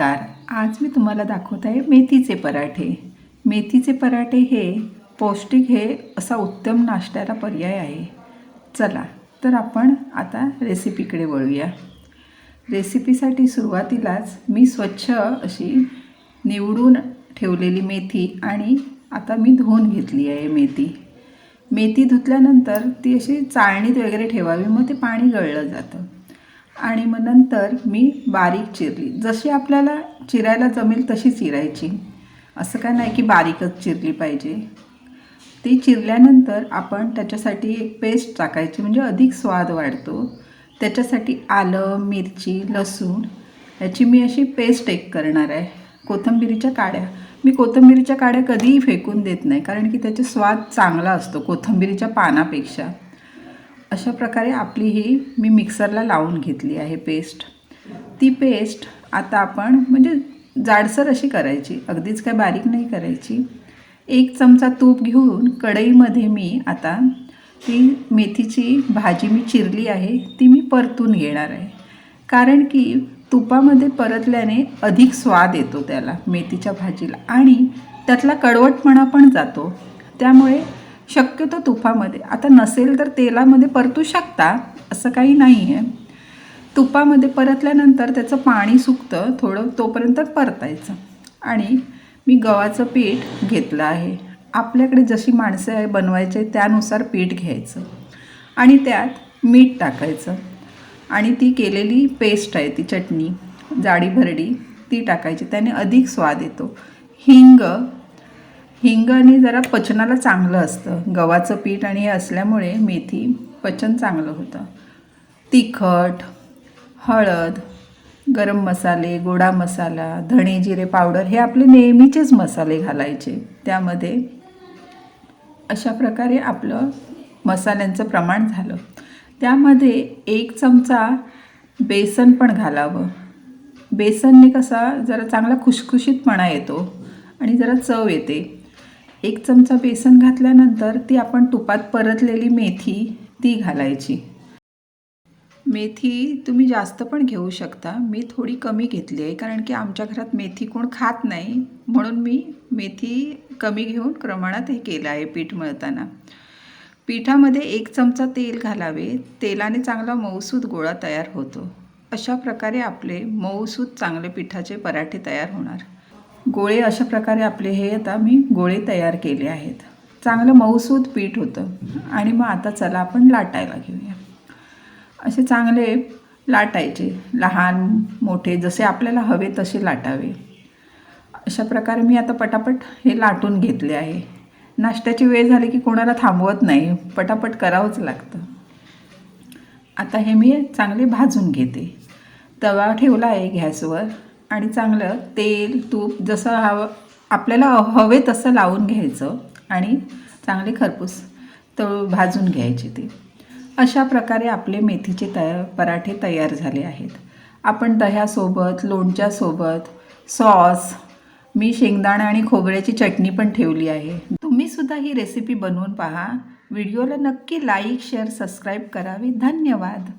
नमस्कार. आज मी तुम्हाला दाखवत आहे मेथीचे पराठे. मेथीचे पराठे हे पौष्टिक हे असा उत्तम नाश्त्याला पर्याय आहे. चला तर आपण आता रेसिपीकडे वळूया. रेसिपीसाठी सुरुवातीलाच मी स्वच्छ अशी निवडून ठेवलेली मेथी आणि आता मी धुवून घेतली आहे मेथी. मेथी धुतल्यानंतर ती अशी चाळणीत वगैरे ठेवावी मग ते पाणी गळलं जातं. आणि मग नंतर मी बारीक चिरली. जशी आपल्याला चिरायला जमेल तशी चिरायची. असं काय नाही की बारीकच चिरली पाहिजे. ती चिरल्यानंतर आपण त्याच्यासाठी एक पेस्ट टाकायची म्हणजे अधिक स्वाद वाढतो. त्याच्यासाठी आलं मिरची लसूण याची मी अशी पेस्ट एक करणार आहे. कोथिंबिरीच्या काड्या. मी कोथंबिरीच्या काड्या कधीही फेकून देत नाही कारण की त्याचा स्वाद चांगला असतो कोथंबिरीच्या पानापेक्षा. अशा प्रकारे आपली ही मी मिक्सरला लावून घेतली आहे पेस्ट. ती पेस्ट आता आपण म्हणजे जाडसर अशी करायची अगदीच काय बारीक नाही करायची. एक चमचा तूप घेऊन कढईमध्ये मी आता ती मेथीची भाजी मी चिरली आहे ती मी परतून घेणार आहे. कारण की तुपामध्ये परतल्याने अधिक स्वाद येतो त्याला मेथीच्या भाजीला. आणि त्यातला कडवटपणा पण जातो. त्यामुळे शक्यतो तुपामध्ये. आता नसेल तर तेलामध्ये परतू शकता असं काही नाही आहे तुपामध्ये परतल्यानंतर त्याचं पाणी सुकतं थोडं तोपर्यंत परतायचं. आणि मी गव्हाचं पीठ घेतलं आहे. आपल्याकडे जशी माणसं आहे बनवायचे त्यानुसार पीठ घ्यायचं. आणि त्यात मीठ टाकायचं. आणि ती केलेली पेस्ट आहे ती चटणी जाडी भरडी ती टाकायची. त्याने अधिक स्वाद येतो. हिंग हिंगाने जरा पचनाला चांगलं असतं. गव्हाचं पीठ आणि हे असल्यामुळे मेथी पचन चांगलं होतं. तिखट हळद गरम मसाले गोडा मसाला धणे जिरे पावडर हे आपले नेहमीचेच मसाले घालायचे. त्यामध्ये अशा प्रकारे आपलं मसाल्यांचं प्रमाण झालं. त्यामध्ये एक चमचा बेसन पण घालावं. बेसनने कसा जरा चांगला खुशखुशीतपणा येतो आणि जरा चव येते. एक चमचा बेसन घातल्यानंतर ती आपण तुपात परतलेली मेथी ती घालायची. मेथी तुम्ही जास्त पण घेऊ शकता. मी थोडी कमी घेतली आहे कारण की आमच्या घरात मेथी कोण खात नाही. म्हणून मी मेथी कमी घेऊन प्रमाणात हे केलं आहे पीठ मळताना. पिठामध्ये एक चमचा तेल घालावे. तेलाने चांगला मऊसूद गोळा तयार होतो. अशा प्रकारे आपले मऊसूद चांगले पिठाचे पराठे तयार होणार. गोळे अशा प्रकारे आपले हे आता मी गोळे तयार केले आहेत. चांगलं मऊसूत पीठ होतं. आणि मग आता चला आपण लाटायला घेऊया. असे चांगले लाटायचे. लहान मोठे जसे आपल्याला हवे तसे लाटावे. अशा प्रकारे मी आता पटापट हे लाटून घेतले आहे. नाश्त्याची वेळ झाली की कोणाला थांबवत नाही. पटापट करावंच लागतं. आता हे मी चांगले भाजून घेते. तवा ठेवला आहे गॅसवर. आणि चांगलं तेल तूप जसं हवं आपल्याला हवे तसं लावून घ्यायचं आणि चांगले खरपूस तळ भाजून घ्यायचे ते. अशा प्रकारे आपले मेथीचे तया पराठे तयार झाले आहेत. आपण दह्यासोबत लोणच्यासोबत सॉस मी शेंगदाणा आणि खोबऱ्याची चटणी पण ठेवली आहे. तुम्ही सुद्धा ही रेसिपी बनवून पहा. व्हिडिओला नक्की लाईक शेअर सबस्क्राईब करावी. धन्यवाद.